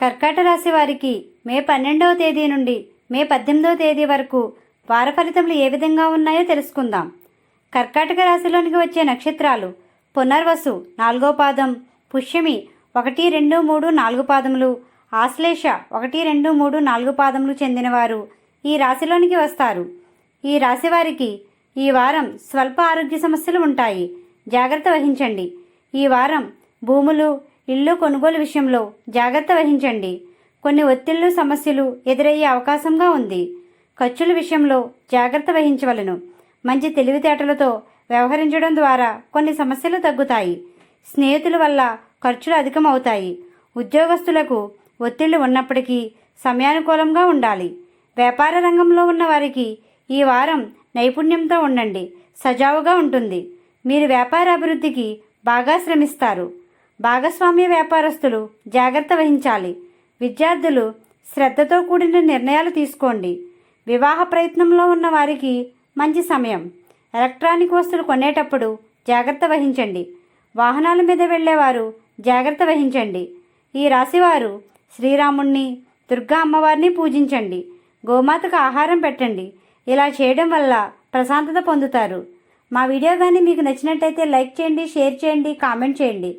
కర్కాట రాశి వారికి మే పన్నెండవ తేదీ నుండి మే పద్దెనిమిదవ తేదీ వరకు వార ఫలితములు ఏ విధంగా ఉన్నాయో తెలుసుకుందాం. కర్కాటక రాశిలోనికి వచ్చే నక్షత్రాలు పునర్వసు నాలుగో పాదం పుష్యమి ఒకటి రెండు మూడు నాలుగు పాదములు ఆశ్లేష ఒకటి రెండు మూడు నాలుగు పాదములు చెందినవారు ఈ రాశిలోనికి వస్తారు. ఈ రాశి వారికి ఈ వారం స్వల్ప ఆరోగ్య సమస్యలు ఉంటాయి. జాగ్రత్త వహించండి. ఈ వారం భూములు ఇల్లు కొనుగోలు విషయంలో జాగ్రత్త వహించండి. కొన్ని ఒత్తిళ్ళు సమస్యలు ఎదురయ్యే అవకాశంగా ఉంది. ఖర్చుల విషయంలో జాగ్రత్త వహించవలను. మంచి తెలివితేటలతో వ్యవహరించడం ద్వారా కొన్ని సమస్యలు తగ్గుతాయి. స్నేహితుల వల్ల ఖర్చులు అధికమవుతాయి. ఉద్యోగస్తులకు ఒత్తిళ్ళు ఉన్నప్పటికీ సమయానుకూలంగా ఉండాలి. వ్యాపార రంగంలో ఉన్న వారికి ఈ వారం నైపుణ్యంతో ఉండండి. సజావుగా ఉంటుంది. మీరు వ్యాపార అభివృద్ధికి బాగా శ్రమిస్తారు. భాగస్వామ్య వ్యాపారస్తులు జాగ్రత్త వహించాలి. విద్యార్థులు శ్రద్ధతో కూడిన నిర్ణయాలు తీసుకోండి. వివాహ ప్రయత్నంలో ఉన్న వారికి మంచి సమయం. ఎలక్ట్రానిక్ వస్తువులు కొనేటప్పుడు జాగ్రత్త వహించండి. వాహనాల మీద వెళ్ళేవారు జాగ్రత్త వహించండి. ఈ రాశివారు శ్రీరాముణ్ణి దుర్గా అమ్మవారిని పూజించండి. గోమాతకు ఆహారం పెట్టండి. ఇలా చేయడం వల్ల ప్రశాంతత పొందుతారు. మా వీడియో కానీ మీకు నచ్చినట్టయితే లైక్ చేయండి షేర్ చేయండి కామెంట్ చేయండి.